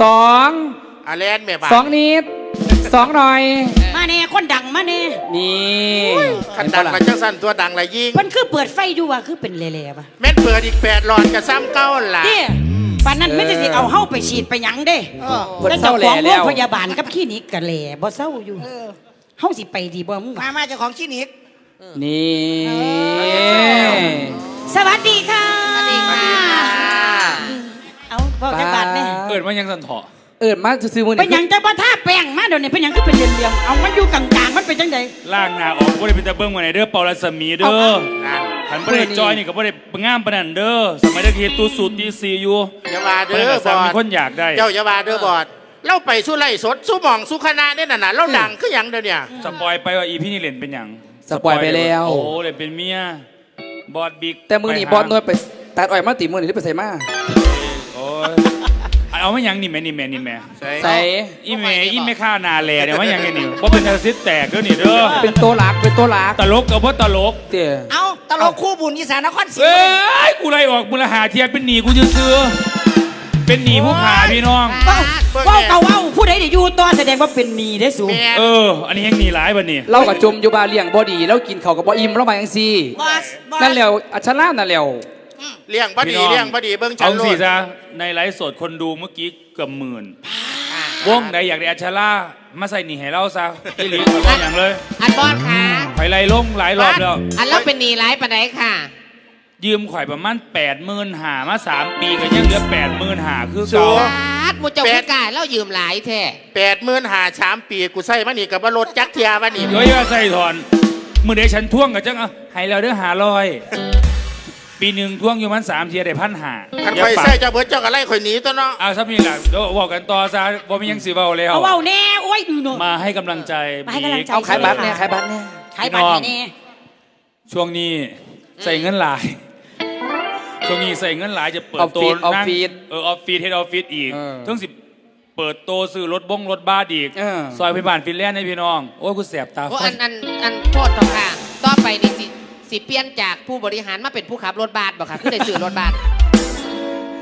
สองอาแลนแม่บ้านสองนิดสองหน่อย มาเนี่ยคนดังมาเนี่ยนี่ขันเห็นดัปะงล่ะละจังสั่นตัวดังละยิงมันคือเปิดไฟอยู่ว่ะคือเป็นเล่ๆป่ะแม่นเปิดอีกแปดหลอดกับซ้ำเก้าล่ะเนี่ยปานนั้นไม่ได้สิเอาเฮาไปฉีดไปหยังเด้เพิ่นแล้วเศร้าเจ้าแหขล่องโรงแล้วพยาบาลกับคลินิกก็แหล่บ่เศร้าอยู่เฮาสิไปดีบ่มึงมาวะมาเจ้าของคลินิกนี่สวัสดีค่ะสวัสดีค่ะเอา พ่อจักบาทเนี่ยเกิดมายังสันเถาะเอิดมาซื้อๆมือเป็นหยังจะบ่ท่าแป้งมาเดี๋ยวนี้เป็นหยังก็เป็นเหลี่ยมๆเอามันอยู่กลางๆมันเป็นจังไดล่างหนาออกบ่ได้เป็นตะเบิ้งมาไหนเด้อเปารัศมีเด้อนั่นขันบ่ได้จอยนี่ก็บ่ได้งามปานนั้นเด้อสมัยเด็กเฮ็ดตู้สูตรตีซีอยู่อย่าว่าเด้เด้ออบสาอมีดคนอยากได้เจ้าอย่าว่าเด้อบอดเล่าไปสู้ไล่สดสู้หมองสู้คณะเนี่ยน่ะนะเล่าดังคือหยังเดี๋ยวเนี่ยสปอยไปว่าอีพี่นี่เล่นเป็นหยังสปอยไปแล้วโอ้เล่นเป็นเมียบอดบิ๊กแต่มือนี่ไปหาบอลนวดไปตัดอ้อยมาตีมือนี่ที่ไปใส่มา โอ้ยเอามาหยังนี่แม่นี่แม่นี่แม่ใส่อีแม่อีแม่ข้าวนาแลเดี๋ยวมาหยังไงนี่บ่เป็นอาซิสแตกเด้อนี่เด้อเป็นตัวหลักเป็นตัวหลักตลกก็บ่ตลกเตี๋ยเอาตลกคู่บุญอีสานนครศรีเอ้ยกูไล่ออกมูลหาเทียบเป็นหนีกูซื้อๆเป็นหนีผู้ขาพี่น้องเว้าเว้าเก่าเว้าผู้ใดได้อยู่ต่อแสดงว่าเป็นหนี้ได้สูงแม่เออ อันนี้ยังหนีหลายบัดนี้เรากับจมอยู่บาเลี้ยงบอดีแล้วกินเขาวกับบ่อิ่มเรามาอย่างซี่บอสบอสนั่นแหล้วอัชรานั่นแหล้ว เลี้ยงพอดีพี่น้องเลี้ยงพอดีเบิ้งฉัเอานโลสิดจ้ะในไลฟ์สดคนดูเมื่อกี้เกือบหมื่นวงใดอยากได้อัชล่ามาใส่หนีให้เราซะพี่หลีขอร้องอย่างเลยอันบอสค่ะไฟไล่ลงหลายรอบแล้ว อันเราเป็นหนีร้ายปานใดค่ะ ยืมข่อยประมาณแปดหมื่นหามาสามปีก็ยังเหลือแปดหมื่นหาคือเก่าบาดมูเจ้าผู้กล้าเรายืมหลายแท้แปดหมื่นหาสามปีกูใส่มานี่กับว่ารถจักรเทียมานี่เดี๋ยวอย่าใส่ถอนมือเด็กฉันท่วงกับจังเอาให้เราเด้อหาลอย ปีหนึ่งท่วงอยู่มันสามเทียได้พันหาคันอย่าคอยปากใส่เจ้าเบิร์ดเจ้าก็ไล่คอยหนีตัวเนาะเอาซับนี่แหละเดี๋ยวบอกกันต่อซะว่ามียังสิเบาแล้ว เอาเว้าแน่โอ้ยดูหนูมาให้กำลังใจมาให้กำลังใจ เอาขายบัตรเนี่ยขายบัตรเนี่ยขายบัตรให้แน่ช่วงนี้ใส่เงินหลาย ช่วงนี้ใส่เงินหลายจะเปิดออฟโตฟิศออฟนั่งฟิศ เออออฟฟิศเฮดออฟฟิศอีกเออทั้งสิเปิดโตซื้อรถบ้งรถบ้าอีกเออ ซอยพิบานฟินแลนด์ให้พี่น้อง โอ้ยกูแสบตาโอ้อันอันอันโทษต่อค่ะ ต่อไปนี่สิ สิเปลี่ยนจากผู้บริหารมาเป็นผู้ขับรถบัสบอกค่ะคือได้ซื้อรถบัส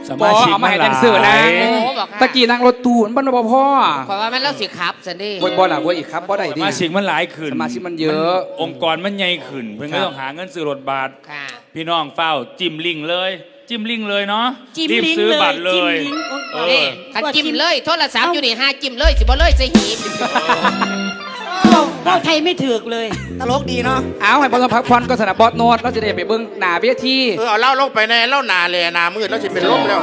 สบอมาชิกเอามาให้หลแดนเซอร์นะยโอ้บอกค่ะ ตะกี้นั่งรถตู้มันบ่พ่อขอว่าแม่นเราสิขับสันเดีบนบอลอะบนอีกครับบ่ได้สดิ มาชิกมันหลายขึ้นสมาชิกมันเยอะองค์กรมันใหญ่ขึ้น เพื่อนก็ครับต้องหาเงินซื้อรถบัสค่ะ พี่น้องเฝ้าจิ้มลิงก์เลย จิ้มลิงก์เลยเนาะจิ้มรีบลิงก์ซื้อเลยบัตรเลยจิ้มลิงก์โอ้ยเอนี่อขันจิ้มเลย โทรศัพท์อยู่นี่ห้าจิ้มเลย สิบ่เลยใส่หีบเว้าเว้าไทยไม่ถูกเลย ตลกดีเนาะเอาให้บอลพักผ่อนก็สนับบอสโนดเราจะได้ไปเบิ้งหน้าเบี้ยที่เออเอาเล่าลงไปในเล่าหนาเลยหนามืดแล้วสิเป็นลมแล้ว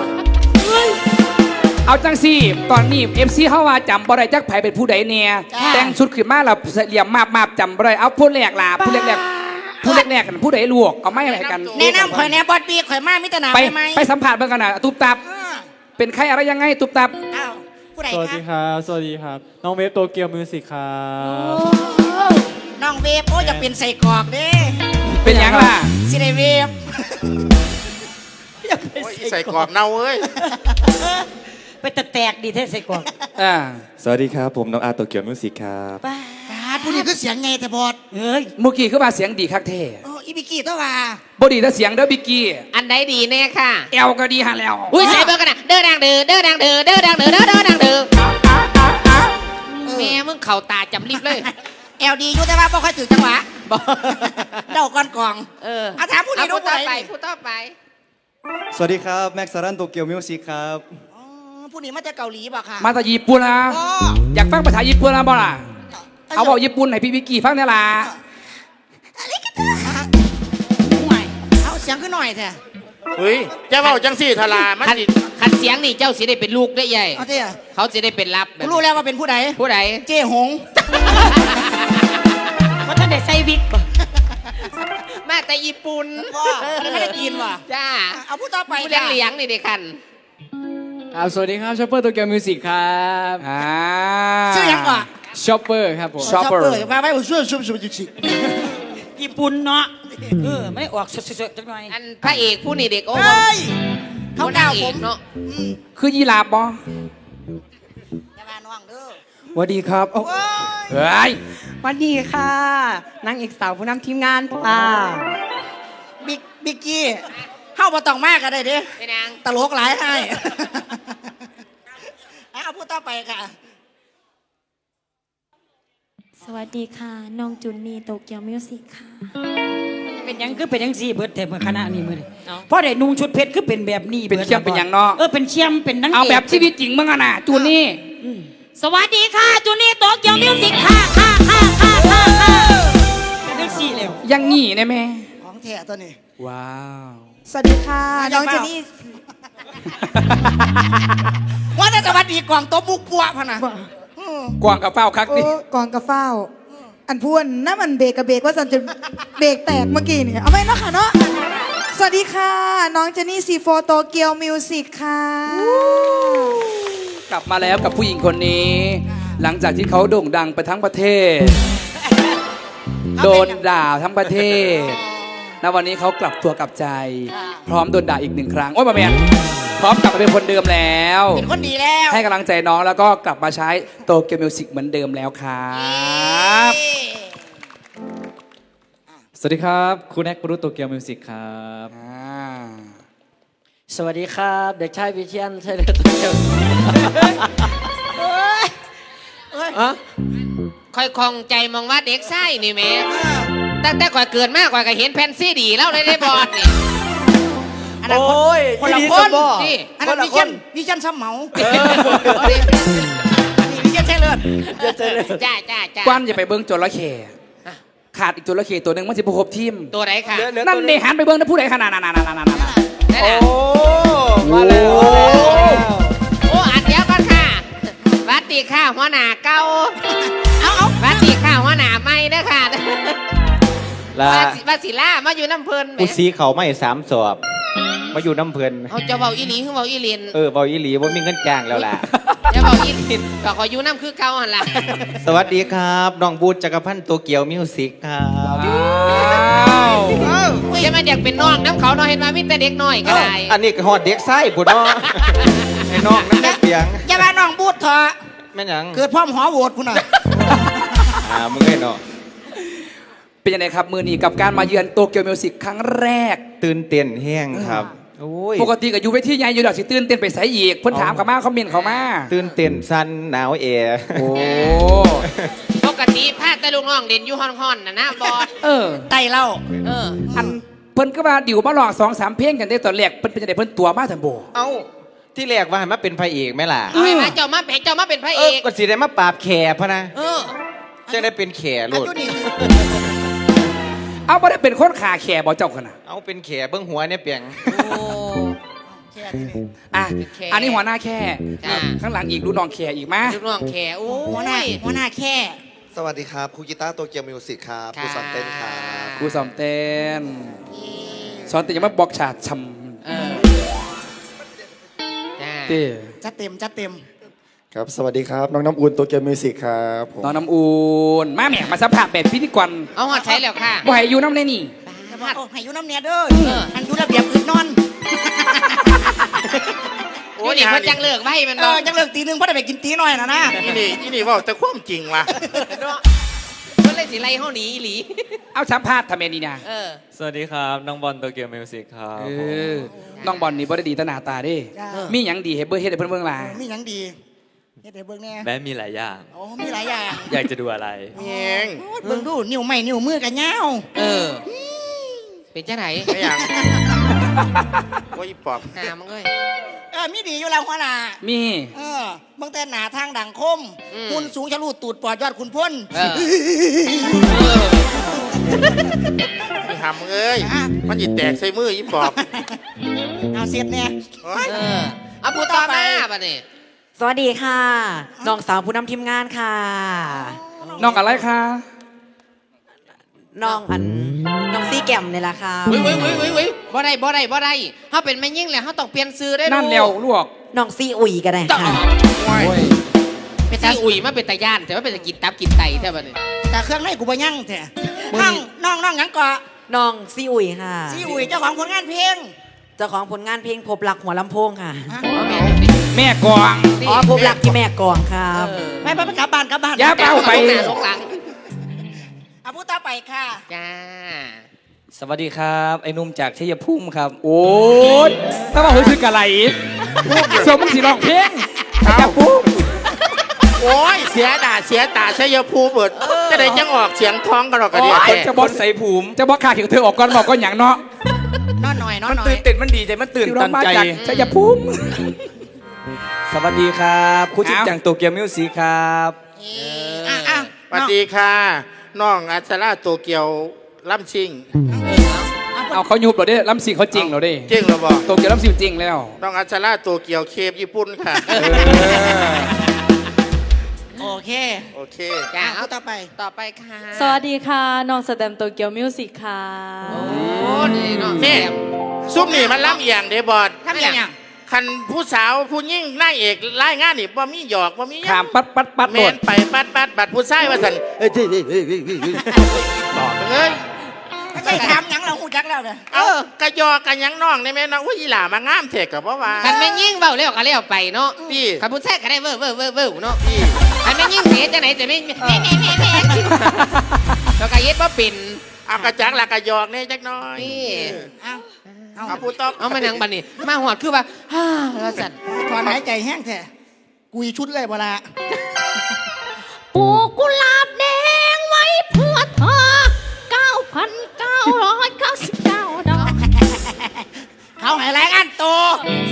เอาจังซี่ตอนนี้เอ็มซีเข้าว่าจำบ่ได้จักไผเป็นผู้ใดเนี่ยแต่งชุดขึ้นมาแล้วเหลี่ยมมาบมาบจำบ่ได้เอาผู้แรกล่ะผู้แรกแรกผู้แรกแรกกันผู้ใดลวกเอาไม่ให้กันแนะนำข่อยแน่บอสปีข่อยมามิตรนาไปไปไหมไปสัมผัสเบิ่งกันนะตุบตับเออเป็นใครอะไรยังไงตุบตับอ้าวผู้ใดสวัสคดีรับครับ สวัสดีครับ น้องเวฟโตเกียวมิวสิกครับ น้องเวฟโอ้ยจะเป็นใส่กรอกเด้เป็นหยังล่ะ สิได้เวฟโอ้ยใส่กรอบเน่าเอ้ยไปตะแตกดีแท้ใส่กล่องอ่า สวัสดีครับ ผมน้องอาร์ตโตเกียวมิวสิกครับ ป้าบาดผู้นี้คือเสียงไงแต่บอสเอ้ยเมื่อกี้คือว่าเสียงดีคักเท่โอ้อีบิกี้ตัวว่าบ่ดีแต่เสียงเด้อบิกกี้อันใดดีแน่ค่ะ แอลก็ดีฮะแล้วอุ้ยใส่เบอร์กันนะเด้อดังเด้อเด้อดังเด้อเด้อดังเด้อเด้อเด้อดังเด้อแม่มึงเข่าตาจำรีบเลย แอลดีอยู่แต่ว่าบ่ค่อยถือจังหวะบอกเดาก้อนกองเออเอาถามผู้นี้เอดูผู้ต่อผู้ไปใดผู้ต่อไปสวัสดีครับ แม็กซ์ซารันโตเกียวมิวสิกครับอ๋อผู้นี้มาจากเกาหลีบ่ค่ะมาจากญี่ปุ่นนะอ๋ออยากฟังภาษาญี่ปุ่นนะบ่ล่ะเอาบอกญี่ปุ่นให้พี่บิกกี้ฟังเนี่ยล่ะห่วยเอาเสียงขึ้นหน่อยเถอะเฮ้ยจะเว้าจังสี่ทลามันคันสิคันเสียงนี่เจ้าสิได้เป็นลูกได้ใหญ่ เอาเถอะเขาสิได้เป็นรับแบบกูรู้แล้วว่าเป็นผู้ใดผู้ใดเจ้หง ว่าท่านได้ใส่วิกบ่มาแต่ญี่ปุ่นว่าไม่ได้กินว่ะจ้าเอาผู้ต่อไปผู้เลี้ยงจ้ะเลี้ยงนี่เด็กคันครับสวัสดีครับชอปเปอร์โตเกียวมิวสิกครับอ่าชื่อยังก่อนชอปเปอร์ครับผม Shopper มาไว้ผมช่วยช่วยช่วยช่วยญี่ปุ่นเนาะเออไม่ได้ออกสดๆจักหน่อยอันพระเอกผู้นี่เด็กโอ้เฮ้ยเขาผู้ดานางวเอผกมเนาะคือยีราฟบ่อย่ามาน้องเด้อส วัสดีครับโอ้ยเฮ้ยสวัสดีค่ะนางเอกสาวผู้นำทีมงานค่ะบิ๊กบิ๊กกี้เข้ามาต้องมากกันได้ดิเป็นนางตลกหลายให้เอาไปค่ะ สวัสดีค่ะน้องจุนนี่โตเกียวมิวสิกค่ะเป็นหยังคือเป็นหยังสี่เบิดแต่เมื่อคณะนี้มื้อนี้เพราะได้นุ่งชุดเพชรคือเป็นแบบนี้เป็นเชี่ยมเป็นหยังเนาะเออเป็นเชี่ยมเป็นนังเอากแบบชีวิตจริงมึงอะน่ะจูนี่ สวัสดีค่ะจุนนี่โตเกียวมิวสิกค่ะค่ะค่ะค่ะค่ะค่ะเป็นจังสี่แล้วยังงี้นะแม่ของแท้ตัวนี้ว้าว สวัสดีค่ะน้องเจนนี่ว่าแต่สวัสดีกล่องโต๊ะมุกปัวพะนะกวางกับเฝ้าคักโอ้ดิกองกระเฝ้า อันพูนนั่นมันเบรกกับเบรกว่าสันจะเบรกแตกเมื่อกี้นี่เอาไว้เนาะค่ะเนาะสวัสดีค่ะ น้องเจนนี่ซีโฟโตเกียวมิวสิกค่ะ กลับมาแล้วกับผู้หญิงคนนี้ หลังจากที่เขาโด่งดังไปทั้งประเทศ โดนด่าทั้งประเทศณวันนี้เขากลับตัวกลับใจ พร้อมโดนด่าอีกหนึ่งครั้ง โอ้ยมาแมนพร้อมกลับมาเป็นคนเดิมแล้ว เป็นคนดีแล้ว ให้กำลังใจน้องแล้วก็กลับมาใช้โตเกียวมิวสิกเหมือนเดิมแล้วครับสวัสดีครับคุณแอกบรุโตเกียวมิวสิกครับอ่าสวัสดีครับ เด็กชายวิเชียนใช่เลยโตเกียว คอยคองใจมองว่าเด็กไส้นี่แหม่ตั้งแต่ก่อยเกิดมากกว่าก็เห็นแผ่นซีดีแล้วเลยได้บอดนี่อันนั้นคนคนละคนนี่อันนั้นวิเชียนวิเชียนซ้ำเหมานี่วิเชียนใช่เลิศจ้าจ้าจ้ากว้านอย่าไปเบิ้งจระเข้ขาดอีกจระเข้ตัวหนึ่งมันจะประครบทีม ตัวไหนค่ะนั่นเดหันไปเบิ้งนะผู้ใดขนาดนั้นนั่นนั่นนั่นนั่นนั่นน่ะมาแล้ว หวัดดีค่ะหัวหน้าเก่าเอาเอาหวัดดีค่ะหัวหน้าใหม่เด้อค่ะลาว่าสิว่าสิล่ามาอยู่น้ำเพลินแหมกูซีเขาไม่สามสอบ มาอยู่น้ำเพลินเอาจะเบาอีหลีคือเบาอีเลียนเออเบาอีหลีว่ามีเงินจ้างแล้วล่ะ จะเบาอีเลียนก็ขออยู่น้ำคือเก่าหันล่ะสวัสดีครับน้องบูธจักรพันธ์โตเกียวมิวสิกครับว้าวจะมาเด็กเป็นน้องน้ำเขาเนาะเห็นมามีแต่เด็กน้อยก็ได้ อันนี้ก็ฮอดเด็กไส้บุญเนาะไอ้น้องนั่นแม่เปียงอย่ามาน้องบูดเถอะ แม่นหยังเกิดพร้อมหอโหวตคุณน่ะ อ่ามึงไอ้เนาะเป็นยังไงครับมือนี้กับการมาเยือนโตเกียวมิวสิกครั้งแรก ตื่นเต้นแห้งครับโอ้ยปกติกับยูเวทีใหญ่อยู่ดอกสิตื่นเต้นไปใส่อีกเพิ่นถามเขามาคอมเมนต์เขามาตื่นเต้นสั้นหนาวเอโอ้ปกติพาแต่ลูกน้องเด่นอยู่ห้อนๆน่ะนะบอสเออ ไตเล่าเอออันเพิ่นก็ว่าดิวมาลองสองสามเพลงกันได้ตอนแรกเพิ่นเป็นจังไดเพิ่นตัวมาทันโบ เอ้า ที่แรกว่าให้มาเป็นพระเอกไหมล่ะเอาให้มาเจ้ามาให้เจ้ามาเป็นพระเอเออกก็สิได้มาปราบแขพะนะเออจะได้เป็นแขอันลูกนี้เอาบ่ได้เป็นคนขาแข่บ่เจ้าขนาดเอาเป็นแขเบิ้งหัวเนี่ยเปียง โอ้ แค่นี้ อะแข่อันนี้หัวหน้าแค่จ้ะ ข้างหลังอีกลูกน้องแข่อีกมาลูกน้องแขโอ้หัวหน้าย หัวหน้าแค่ สวัสดีครับครูกีตาร์โตเกียวมิวสิกครับครูสอนเต้นครับ ครูสอนเต้นสอนเต้นยังมาบอกฉาดชเออจ้าำ เต้จัดเต็มจัดเต็ม ครับสวัสดีครับน้องน้ำอุ่นโตเกียวมิวสิกครับผมน้องน้ำอูนมาแหม่มาสัมผัสแบบพิธีกรเอาหอดใช้แล้วค่ะบ่ให้อยู่น้ำในนี่จะบอกโอ้ให้อยูน้ำเนียเด้อเอออันอยูระเบียบอื่นนอนโอ้ยนี่เพิ่นจังเลิกไว้มันเอบ่อจังเลิกตีหนึงเพราะได้ไปกินตีหน่อยนะนะอีนี่อีนี่เว่าแต่ความจริงว่ะ เนาะเพิ่นเลยสิไล่เฮาหนีอีหลี เอาสัมภาษณ์ทำไมนี่นะเออ สวัสดีครับน้องบอลโตเกียวมิวสิกครับเออน้องบอลนี่บ่ได้ดีแตหน้าตาเด้จ้ามีหยังดีให้เบิ่งเฮ็ดให้เพิ่นเบิ่งล่ะมีหยังดีเฮ็ดให้เบิ่งแน่แม้มีหลายอย่าง โอ้มีหลายอย่างอยากจะดูอะไรเองโอ้ยเบิ่งดูนิ้วไม้นิ้วมือกันยาวเออ เป็นจังไหน ไม่อย่าง โอ้ยปอบหามึงเอ้ยเออมีดีอยู่แล้วหัวหน้ามี เออเบิ่งแต่หน้าทางดังคมอืมหุ่นสูงชะลูดตูดปอดยอดขุนพ้นเออเออไม่ทำเอ้ย มันจิแตกใส่มืออีปอบเอาเสร็จแน่โอ้ยเออเอาผู้ต่อมาบัดนี้สวัสดีค่ะ น้องสาวผู้นำทีมงานค่ะ น้องอะไรคะ น้องอัน น้องซีแก้มนี่แหละค่ะเว้ยเว้ยเว้ยเว้ยเว้ยบ่ได้บ่ได้บ่ได้เฮาเป็นแม่ยิ่งแล้วเฮาต้องเปลี่ยนชื่อได้นั่นแล้วลวกน้องซีอุ๋ยก็ได้ต่อค่ะเป็นซีอุ่ยมาเป็นตาย่าน แต่ว่าเป็นตะกินตับกินไตแท้บัดนี้แต่เครื่องในกูบ่ยั่งแท้น้องน้องน้องยังก่อน้องซีอุ๋ยค่ะซีอุ๋ยเจ้าของผลงานเพลงเจ้าของผลงานเพลงพบรักหัวลำโพงค่ะ แม่กวางอ๋อพบรักที่แม่กองครับไปไปไปกลับบ้านกลับบ้านอย่าเป้าไปลงหน้าลงหลังอาผู้ต่อไปค่ะ จ้า สวัสดีครับ ไอ้หนุ่มจากชัยภูมิครับโอ้ยถ้าว่าเฮ้ยคือกะไหลสมมึงสิร้องเพลงจะปุ๊บโอ้ยเสียด่าเสียตาชัยภูมิเบิดจะได้จังออกเสียงท้องกันหรอกกระเดียโอ้ยแท้จะบอสใส่ภูมิจะบอกขาเขียวเธอออกก่อนบอกก็อย่างเนาะนอนหน่อยนอนมันหน่อยตื่นเต้นมันดีใจมันตื่นที่ตัเรานมาใจจากชัยภูมิสวัสดีครับครูจิงอ้าวจังโตเกียวมิวสิกครับอะอะสวัสดีค่ะน้องอัชราโตเกียว ล่ำชิงเอาเขายุบเราได้ลำสิงเขาจริงเราได้จริงหรือบอกตัวเกี่ยวลำสิงจริงแล้วน้องอัชราโตเกียวเคฟญี่ปุ่นค่ะ โอเคโอเค จ้าอะเอาพูดต่อไป ต่อไปค่ะสวัสดีค่ะน้องสแตมโตเกียวมิวสิกค่ะโอ้นี่น้องนี่ ซุปนี่มันล่ำเอียงเดบอดทำอย่าง คันผู้สาวผู้ยิ่งนางเอกรายงานนี่บ่มีหยอกบ่มีหยังขามปัดปัดปัดแมโดดนไปปัดปัดบัดผู้ชายว่าสันเอ้ยเอ้ยเอ้ยเอ้ยเอ้ยเอ้ยบอกเอ้ย ไม่ใช่ทำหยังเราหูจักแล้วเนี่ยเอากระยอกกันยังน้องได้ไหมน้องอุ้ยอีหล่ามางามเถกกับว่าว่าคันแม่งยิ่งเบาเร็วก็เร็วไปเนาะพี่คันผู้ชายก็ได้เว้อเว้อเว้อเว้อเนาะพี่คันแม่งยิ่งเสียจังไหนจะไม่แม่แม่แม่แม่แม่แล้วก็เย็ดบ่เป็นเอากระจักละกระยอกเนี่ยจักหน้อยนี่เอาเอาเอาผู้ต้องเอามานังบันนี่มาหอดคือว่าฮ่าแล้วสัตว์ถอนหายใจแห้งแท้กุยชุดเลยเวลาปลูกกุหลาบแดงไว้เพื่อเธอ 9,999ดอกเขาใหายรายงานตัว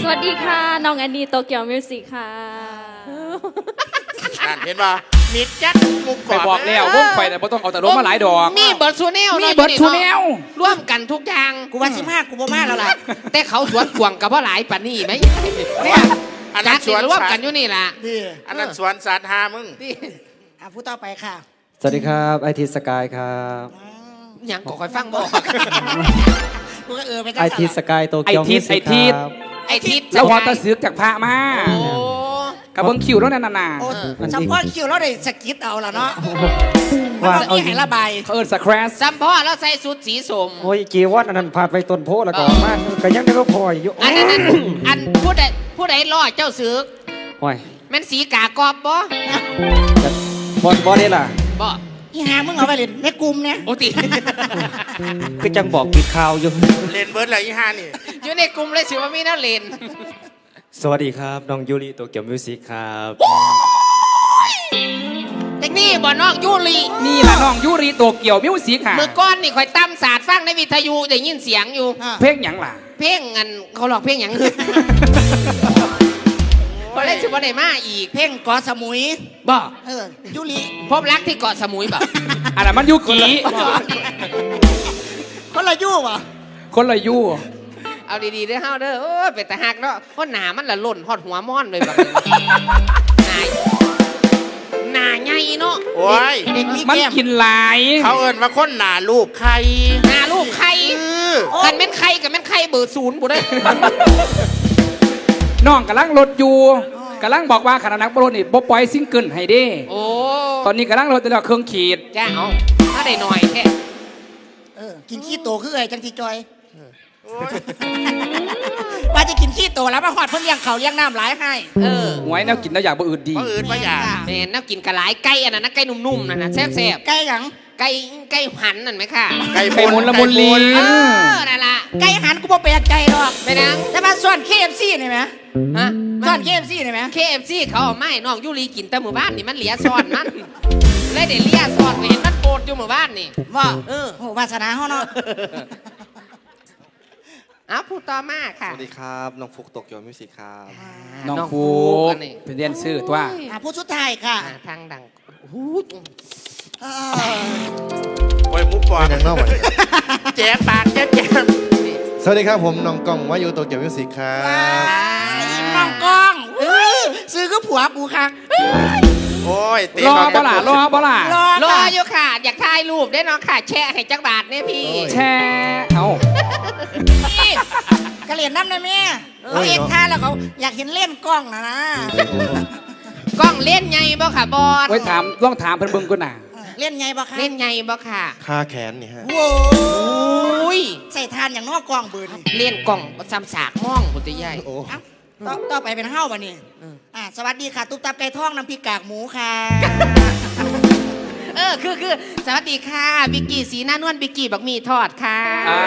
สวัสดีค่ะ น้องแอนนี่โตเกียวมิวสิกค่ะ นั่นเห็นป่ะมิดจัดมุกกไปรอบบอกแล้ววงไฟแต่บ่ต้องเอาแต่ลมมาหลายดอก มีเบิร์ดซูเนลมีเบิร์ดชูแนวร่วมกันทุกอย่างกูว่าสิบห้ากูบ่มาแล้วล่ะ แต่เขาสวนกวางกับว่าหลายปันนี่ไหมเนี่ยอันจานั้กนสที่วนร่วมสัตกันว์อยู่นี่ล่ะดีอันนั้นสวนสัตว์หามึงที่อะพูดต่อไปค่ะ สวัสดีครับไอทีสกายครับ หยังก็คอยฟังบอกกูก็เออไปไอทีสกายโตเกียวไอ้ทิมิศวสิกไอ้ทิศครับไอ้ทิศแล้วหอตะเสือกจากพระมาโอ้กับเบิ้งคิวแล้วนั่นน่ะโอ้สัมพอคิวเราได้สกิดเอาละเนาะว่าเอาเอาที่ให้ระบายเขาเอินสแครสซัมพ่อแล้วใส่สุดสีสม โอ้ยจีวัดอันนั้นผ่านไปต้นโพแล้วก็ออกมาก็ยังได้ว่าพออยู่อันนั้นอันอันผู้ใดผู้ใดล่อเจ้าสือกโอ้ยแม่นสีกากอบบ่จะบอลบอลได้ล่ะบ่ อีหามึงเอาไปเล่นในกลุ่มเนี่ยโอติคือจังบอกปิดข่าวอยู่ เล่นเบิร์ดเลยอีห้านี่ อยู่ในกลุ่มเลยสิว่ามีแน้าเล่นสวัสดีครับ น้องยูริโตเกียวมิวสิกครับนี่บ่น้องยูรินี่ล่ะน้องยูริโตเกียวมิวสิกค่ะ เมื่อก้อนนี่คอยตั้มศาสตร์ฟังในวิทยุได้ยินเสียงอยู่ อะเพลงหยังล่ะ เพลงอันเขาหลอกเพลงหยัง พอเล่นสิบ่ได้มาอีก เพ่งเกอสมุยบ่เออยุลิพบรักที่เกาะสมุยบ่อันนั้นมันยูกิคนละยู่วะคนละยูเอาดีๆเด้อเฮาเด้อโอ้ยเป็นตาหักเนาะเพราะหนามันละหล่นฮอดหัวม่อนเลยแบบนี้หนาหนาใหญ่เนาะโอ้ยเด็กมีมันแก้มกินหลาย เขาเอินว่าคนหนาลูกใครหนาลูกไข่เออกันแม่นไข่กับแม่นไข่เบอร์ศูนย์บ่ได้น้องกำลังลดอยู่ กำลังบอกว่าขณะนักบอลนี่บ่ปล่อยซิงเกิลให้เด้ โอ้ตอนนี้กำลังลดแต่ละเครื่องขีดจ้าเอาถ้าได้หน่อยแค่เออกินขี้โตคือไอ้จังทีจอยว่าจะกินขี้โตแล้วมาหอดเพิ่นเลี้ยงเขาวเลี้ยงน้ำหลายให้ เออหวยแนวกินแล้วอยากบ่อื่นดีเพราะอื่นว่าอยากแม่นน่ากินกะหลายไก่อันนั้นนะไก่นุ่มๆนั่นน่ะแซ่บไก่หยังๆไก่ไก่หันนั่นไหมค่ะ ไก่ไก่มุนละมุนลีเออนั่นล่ะไก่หันกูบ่แปลกใจหรอกไปนังแต่ว่าส่วน KFC นี่ไหม ฮะส่วน KFC นี่ไหมเคเอฟซีเขาเอาไม้น้องยูรีกินแต่หมู่บ้านนี่มันเหลียซ้อนมันเลยเดี๋ยวเลียซ้อนไปเห็นมันโปดอยู่หมู่บ้านนี่ว่าเออโอ้วาสนาเฮาเนาะเอาพูดต่อมาค่ะ สวัสดีครับน้องฟุกโตเกียวมิวสิกครับน้องน้องฟูฟูกกอันนี้เป็นเรียนชื่อตัวอะผู้สุดท้ายค่ะ อ่าทางดังหูเออโอ้ยมุกปอเป็นยังนอกวันนี้แจ๊ปากแจ๊แจ๊สวัสดีครับผมน้องกล้องวายุโตเกียวมิวสิกครับอี มองกล้องเอ้ยซื้อก็ผัวกูค่ะโอ้ยเตะรอก่นบ่ล่ะรอบ่ล่ะรอรอค่ะอยู่ค่ะ อยากถ่ายรูปได้เนาะค่ะ แชร์ให้จักบาทเนี่ยพี่แช่เอานี่กระเหรียญน้ำได้ไหมเขาเอ็กท่าแล้วเขาอยากเห็นเล่นกล้องนะนะกล้องเล่นไงบ่ค่ะบอสไว้ถามลองถามเพิ่นเบิ่งก่อนน่ะเล่นไงบ่คะเล่นไงบ่ค่ะคาแขนนี่ฮะโว้อุ้ยใส่ทานอย่างนอกกล้องเบิร์นเล่นกล่องซ้ำสากมองคุณตาใหญ่โอ้เอ้า ต่อต่อไปเป็นเฮ้าบ่นี่เอออ่าสวัสดีค่ะ ตุ๊บตับไก่ทองน้ำพริกกากหมูค่ะ เออคือคือสวัสดีค่ะ บิกกี้สีหน้านวลบิกกี้บักหมีทอดค่ะอ่า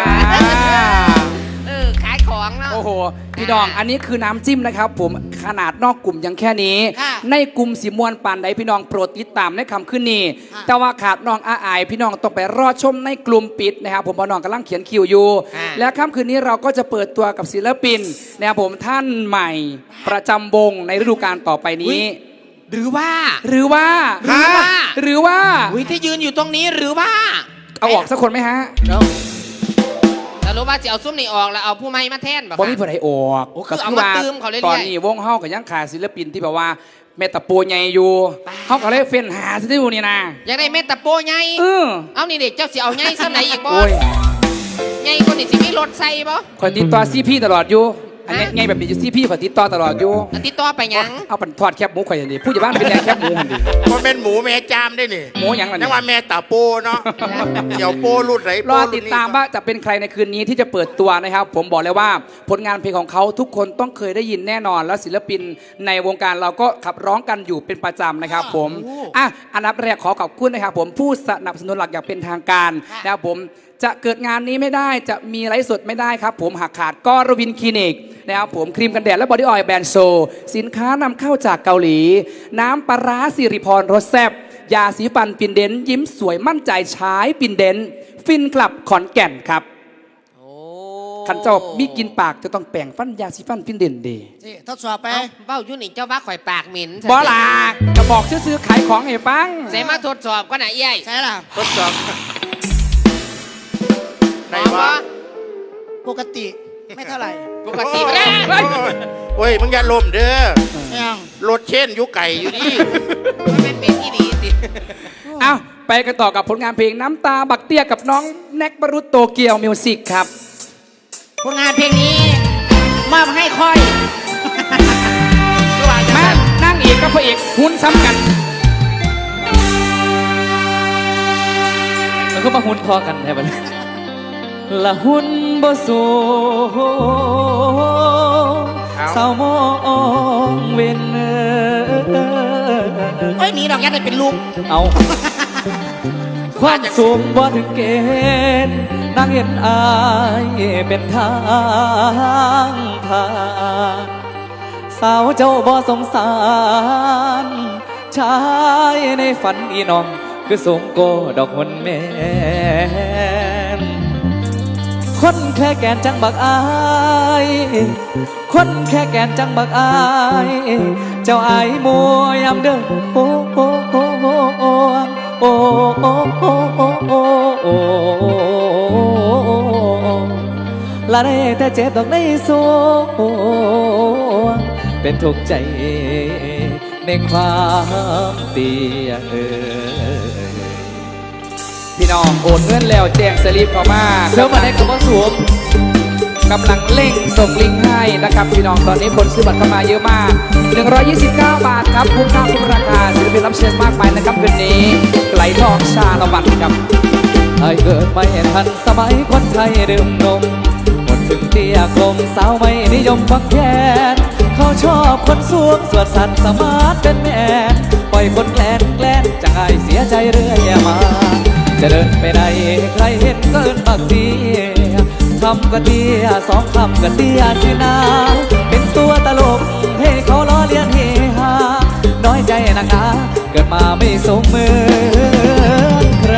เออขาย ขของเนาะ โอ้โห พี่ดอง อันนี้คือน้ำจิ้มนะครับ ผมขนาดนอกกลุ่มยังแค่นี้ ค่ะในกลุ่มสีมวนปานใดพี่น้องโปรดติดตามในคำขึ้นนี้ ค่ะ แต่ว่าขาดน้องอาอาย พี่น้องต้องไปรอชมในกลุ่มปิดนะครับ ผมพอน้องกำลังเขียนคิวอยู่ อ่า และค่ำคืนนี้เราก็จะเปิดตัวกับศิลปินนะครับผมท่านใหม่ประจำวงในฤดูกาลต่อไปนี้ หรือว่า หรือว่าหรือว่าหรือว่า วิที่ยืนอยู่ตรงนี้หรือว่าเอาออกสักคนไหมฮะแล้ วรู้ว่าจะเอาซุ้มนี่ออกแล้วเอาผู้ไม่มาแทนบ่บ่คะมีผู้ใดออกโอ้คือเอามาตืมเขาเรื่อยๆตอนนี้วงเฮาก็ยังขาดศิลปินที่แบบว่าเมตาโปใหญ่อยู่เฮาก็เลยเฟ้นหาซิที่อยู่นี่นะอยากได้เมตตาโปไงเออเอานี่เด็กเจ้าสิเอาไงซ้ำไหนอีกบ่โอ้ยไงคนนี่สิมีรถใส่บ่ข่อยติดต่อซีพี่ตลอดอยู่ อันนี้ไงแบบนี้ซีพี่ข่อยติดต่อตลอดอยู่แล้วติดต่อไปหยัง เอาปันทอดแคบหมูข่อยอย่างนี้ผู้ใหญ่บ้านเป็นแรงแคบหมูหันดิมันเป็นหมูแม่จามได้นี่หมูหยังล่ะนันี่กว่าแม่ตาโปเนาะเดี๋ยวโปรูดไหนรอติดตามว่าจะเป็นใครในคืนนี้ที่จะเปิดตัวนะครับ ผมบอกเลยว่าผลงานเพลงของเขาทุกคนต้องเคยได้ยินแน่นอน และศิลปินในวงการเราก็ขับร้องกันอยู่เป็นประจำนะครับ ผมอะอันดับแรกขอขอบคุณนะครับผมผู้สนับสนุนหลักอย่างเป็นทางการนะครับผม จะเกิดงานนี้ไม่ได้จะมีไลฟ์สดไม่ได้ครับ ผมหากขาดก็รวินคลินิกนะครับผมครีมกันแดดและบอดี้ออยล์แบรนด์โซ สินค้านำเข้าจากเกาหลี น้ำปลาร้าสิริพรรสแซบยาสีฟันปินเดนยิ้มสวยมั่นใจใช้ปินเดนฟินคลับขอนแก่นครับโอ้ขันเจ้ามีกินปากจะต้องแปลงฟันยาสีฟันฟินเดนดีสิทดสอบไปเอาเบ้าอยู่นี่เจ้าว่าข่อยปากเหม็นบอลาจะบอกซื้อๆขายของให้ฟังใส่มาทดสอบก็น่ะเอ้ยใช่ล่ะทดสอบ ไหนหมอวะ ปกติไม่เท่าไหร่ปกติไม่ได้โอ้ยโอ้ยมึงอย่าลมเด้อยังรถเช่นอยุไก่อยู่นี่มันเป็นเป็นที่ดีสิเอ้าไปกันต่อกับผลงานเพลงน้ำตาบักเตี้ยกับน้องแน็กบรุตโตเกียวมิวสิกครับ ผลงานเพลงนี้มอบให้ค่อยมานั่งเอกกับพระเอกหุ้นซ้ำกันมันก็มาหุ่นพอกันแท้บัดนี้ ละหุ่นบ่สูสาวมองเว้นเออเอ้ยหนีดอกยัดได้เป็นลูกเอาความสูงบ่ถึงเกณฑ์นางเห็นอายเป็นทางผ่านสาวเจ้าบ่สงสารชายในฝันอีน้อง คือสมโกดอกหนแม่น คนแค่แกนจังบักอาย คนแค่แกนจังบักอาย เจ้าอายมัวยามเด้อโอ้โอ้โอ้โอ้โอ้โอ้โอ้โอ้โอ้โอ้โอ้ละได้แต่เจ็บดอกในสวงเป็นทุกข์ใจในความเตียเอ่ย พี่น้องโอนเงินแล้วแจ้งสลิปเข้ามาเสื้อมาได้กับว่าสวมกำลังเร่งส่งลิงก์ให้นะครับพี่น้องตอนนี้คนซื้อบัตรเข้ามาเยอะมาก 129 บาทครับคุ้มค่าคุ้มราคาศิลปินรับเชิญมากมายนะครับคืนนี้ไหลทองชาละวันครับไอ้เกิดไม่ทันสมัยคนไทยดื่มนมหมดถึงเตี้ยกลมสาวไม่นิยมฟังแค้นเขาชอบคนสูงสวดสัตว์สมาร์ทเป็นแม่ปล่อยคนแกล้นแกล้นจะง่ายเสียใจเรื่อยมา จะเดินไปไหนใครเห็นก็เอินบักเตี้ยคำก็เตี้ยสองคำก็เตี้ยสินา เป็นตัวตลกให้เขาล้อเลียนเฮฮาน้อยใจนักหนาเกิดมาไม่สมมือใคร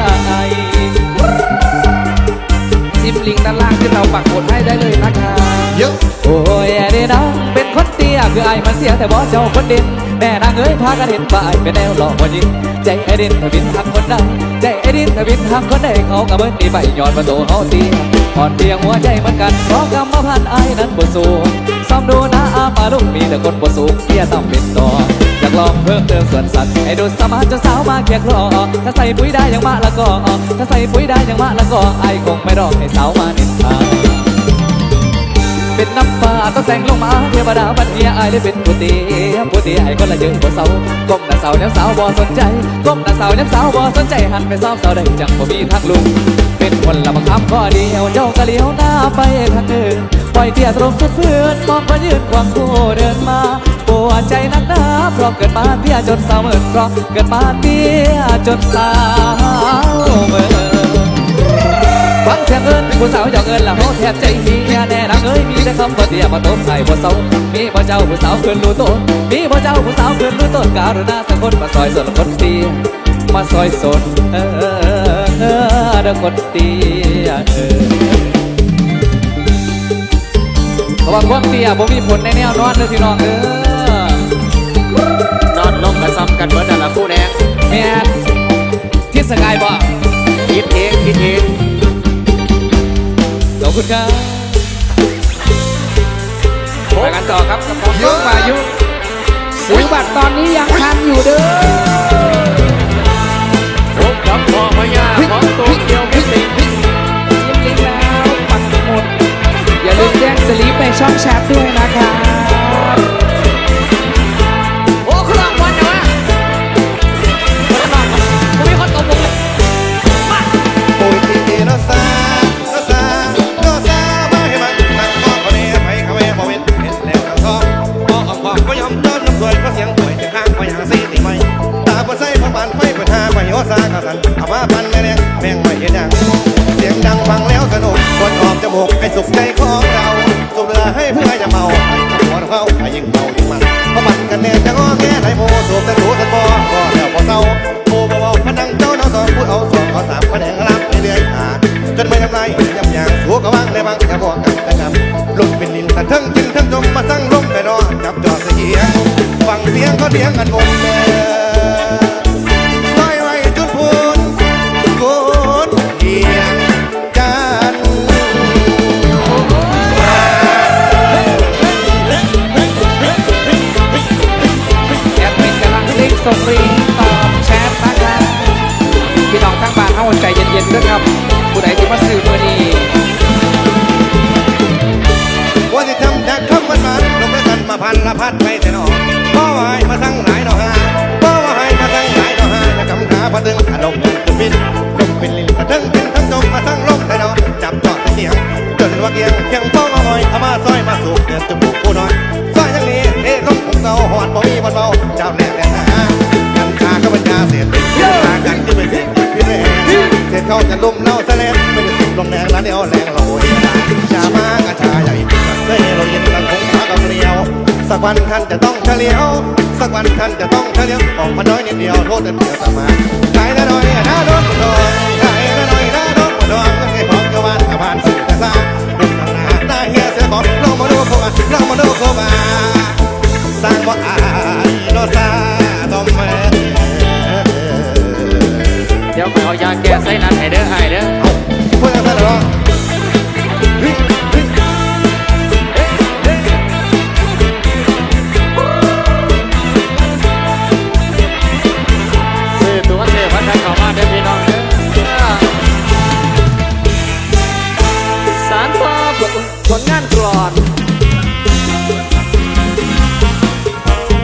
ซิมลิงด้านล่างที่เราปักหมดให้ได้เลยนะครับเยอะโอ้ยเดนาง ยคือไอ้มันเสียแต่บ่เจ้าคนเด่นแม่นางเอ้ยพากันเห็นว่าไอ้เป็นแนวหลอกวันยิงใจไอ้ดินทวินทางคนดังใจไอ้ดินทวินทางคนใดเขากระเบิ้นดีไปย้อนประตูเขาเตี้ยอ่อนเพียงหัวใจเหมือนกันเพราะกรรมพันไอ้นั้นบ่สูงซ้อมดูนะอาปาลุกมีแต่คนบ่สูงเตี้ยต่ำเป็นต่ออยากลองเพิ่มเติมส่วนสัตว์ให้ดูสมาร์ทจนสาวมาเคียคลอถ้าใส่ปุ๋ยได้อย่างมาล้วก็ถ้าใส่ปุ๋ยได้อย่างมาล้วก็ไอ้คงไม่รอให้สาวมาเนินทา เป็นน้ำฟ้าต้องแต่งลงมาเทวดาบันเฮียไอายได้เป็นผู้ตีผู้ตีไอ้คนละเยอะกว่าเสาก้มหน้าเสาเนี่ยสาวบ่สนใจก้มหน้าเสาเนี่ยสาวบ่สนใจหันไปซ้อมเสาได้จังบ่มีทางลุกเป็นคนละบังคับข้อเดียวเจ้าก็เลี้ยวหน้าไปทางอื่นปล่อยเตี้ยตรงสุดพื้นมองก็ยืนควางคู่เดินมาปวดใจนักหนาเพราะเกิดมาเตี้ยจนสาวเมินเพราะเกิดมาเตี้ยจนสาวเมิน ฟังเสียงเอิญผู้สาวเจ้าเอิญละเขาแทบใจเฮียแน่นางเอ้ยมีแต่คำว่าเตี้ยมาตบใส่บ่เศร้ามีบ่เจ้าผู้สาวเกินรู้ต้นมีบ่เจ้าผู้สาวเกินรู้ต้นการุณาสักคนมาซอยสนคนเตี้ยมาซอยสนเออเออเออเด้อคนเตี้ยเออเพราะว่าความเตี้ยบ่มีผลในแนวนอนเลยพี่น้องเด้อนอนลงกระซ้ำกันเบิดนั่นละคู่แดงแม่ที่สกายบ่คิดเองคิดเอง อบคุณครับไปกันต่อครับกับของน้องวายุซื้อบัตรตอนนี้ยังทันอยู่เด้อพบกับพ่อพญาของโตเกียวมิวสิกเรียบร้อยแล้วปักหมดอย่าลืมแจ้งสลีปในช่องแชทด้วยนะครับ ดังฟังแล้วสนุกคนออกจมูกไอ้สุขใจของเราสุบเรือให้เพื่อจะเมาไอ้ขบวนเขาไอ้ยิ่งเมายิ่งมันเพราะมันกันแน่จะงอแง่ไหนโมสูบแต่รู้แต่บ่ก็แล้วพอเศร้าโมบ่เบาพนังเจ้าน้องสองพูดเอาสองเอสามพนังรับเรื่อยๆหาจนไม่ทำไรยำยางสัวกระวังในบางอย่าบอกกันแต่กำลุกเป็นลินแต่ทั้งจึงทั้งจมมาสั่งลมไปนอจับจอดเสียงฟังเสียงเขาเถียงกันงงแม่ลย ลุ่มเล่าแสลงไม่ได้สิบลงแรงแล้วเดียวแรงโรยชามากระชาใหญ่เคยเราเยินกันคงขากับเรียว สักวันท่านจะต้องเฉลียว สักวันท่านจะต้องเฉลียวออกมาน้อยนิดเดียวโทษเดียวสมาขายน้อยน้าโดนโดนขายน้อยน้าโดนโดนเงินให้ของเจ้าบ้านกับบ้านสื่อแต่ซาดุมหน้าหน้าเฮียเสียของลองมาดูโคมาลองมาดูโคมาสร้างว่าอายโนซาดอมแม่ เดี๋ยวไปเอายาแก้ไส้นั้นให้เด้อให้เด้อเพูดกันเถอะซื้อตัวเสือพันธเข้ามาเด้อพี่น้องเด้อสารต่อผลงานกรอน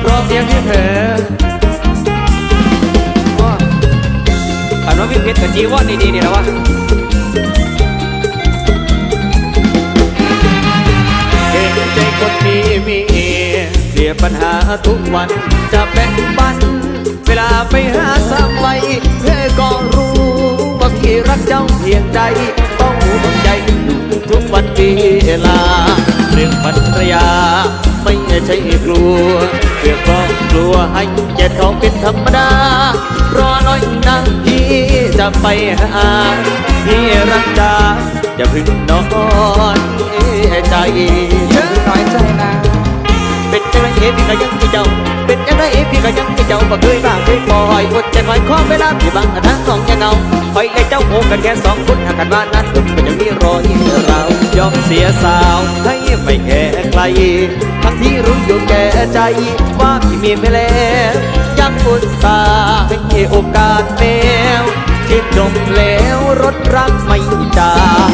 รอเพียงที่เธอ อันว่าพี่เพชรกับจีวอนดีๆนี่นะวะเห็นใจคนมีมีเสียปัญหาทุกวันจะแบ่งปัน เวลาไปหาสามใบเธอก็รู้ว่าพี่รักเจ้าเพียงใจต้องห่วงใจทุกวันเวลาเรื่องภรรยา ไม่ใช่กลัวเพื่อครอบครัวให้เกียรติเขาเป็นธรรมดา รอหน่อยนะพี่จะไปหาพี่รักดาอย่าพึ่งนอนใจน้อยใจนะเป็นจังไรเอพี่ก็ยังพี่เจ้า เป็นจังไรเอพี่ก็ยังพี่เจ้าบ่เคยบ้างเคยปล่อยอดใจคอยขอเวลาพี่บางทั่งสองยังเงาคอยและเจ้าโหกันแค่สองคนหากกันว่านั้นก็ยังมีรอยเรายอมเสียสาวให้ ไม่แค่ไกลทั้งที่รู้อยู่แก่ใจ ว่าพี่มีไปแล้วยังอุตส่าห์ให้โอกาสแล้วที่จมแล้วรถรักไม่จาง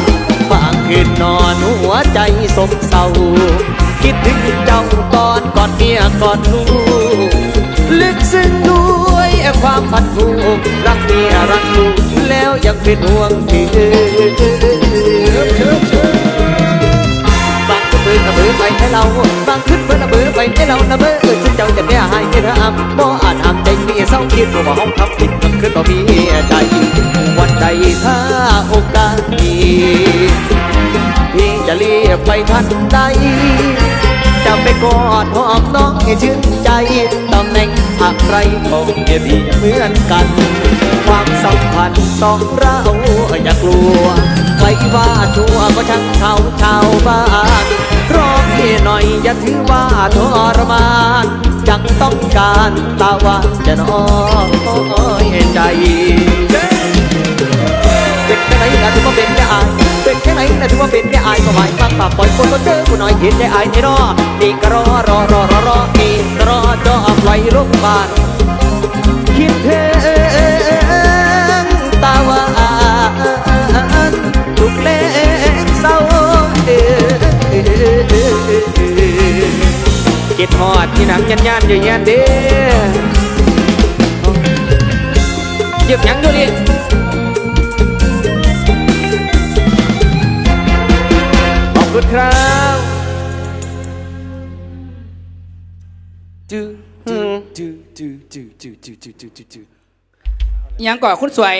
บางคืนนอนหัวใจสมเศร้า คิดถึงเจ้าตอนกอดเมียกอดลูกลึกซึ้งด้วยความพันผูกรักเมียรักลูกแล้วยังเป็นห่วงพี่บ ให้เราบางขึ้นเบื่อนเบื่อไปให้เรานะเบื่อซึ่งเจ้าจะไม่หายที่ระอำบ่อาจอำใจมีเศร้าคิดว่าห้องทำผิดมันขึ้นบ่มีใจวันใจใจถ้าโอกาสมีพี่จะเรียกไปทันใดจะไปกอดหอมน้องให้ชื่นใจตำแหน่งอะไรคงจะดีเหมือนกัน ความสัมพันธ์สองเราอย่ากลัวไว้ว่าชัวก็ช่างเขาชาวบ้านรอ หน่อยอย่าถือว่าทรมานยังต้องการตาว่าจะน้อยใจเป็นแค่ไหนนะถือว่าเป็นแค่อายเป็นแค่ไหนนะถือว่าเป็นแค่อายก็หมายฟังปากปล่อยคนก็เจอผู้น้อยเห็นใจอายในรอนี่ก็รอรอรอรอรอนี่ก็รอจอไว้โรงพยาบาลคิดถึง คิดฮอดที่หนังยันยันอยู่ยันเด้หยิบหยังดูดิขอบคุณครับจื้อจื้อจื้อจื้อจื้อจื้อจื้อจื้อจื้อยังก่อนคุณสวย